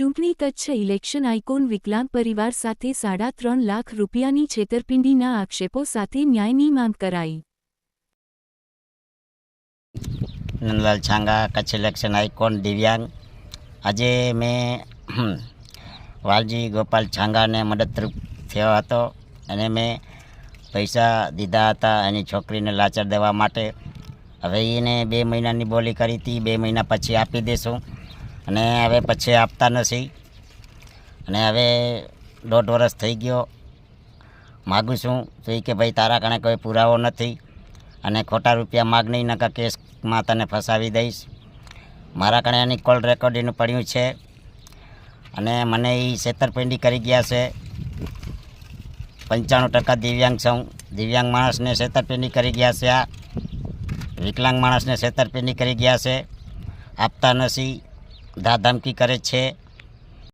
ચૂંટણી Kutch election icon વિકલાંગ પરિવાર સાથે સાડા ત્રણ લાખ રૂપિયાની છેતરપિંડીના આક્ષેપો સાથે ન્યાયની માંગ કરાઈ. નંદલાલ છાંગા, કચ્છ ઇલેક્શન આઇકોન, દિવ્યાંગ. આજે મેં વાલજી ગોપાલ છાંગાને મદદરૂપ થયો હતો અને મેં પૈસા દીધા હતા એની છોકરીને લાચાર દેવા માટે. હવે એને બે મહિનાની બોલી કરી હતી, બે મહિના પછી આપી દઈશું અને હવે પછી આપતા નથી. અને હવે દોઢ વર્ષ થઈ ગયો. માગું છું તો એ કે ભાઈ તારા કણે કોઈ પુરાવો નથી. અને ખોટા રૂપિયા માગ નહીં નકા કેસમાં તને ફસાવી દઈશ. મારા કણે એની કોલ રેકોર્ડિંગ પડ્યું છે. અને મને એ છેતરપિંડી કરી ગયા છે. પંચાણું ટકા દિવ્યાંગ છું. દિવ્યાંગ માણસને છેતરપિંડી કરી ગયા છે આ. વિકલાંગ માણસને છેતરપિંડી કરી ગયા છે. આપતા નથી. ધાધમકી કરે છે.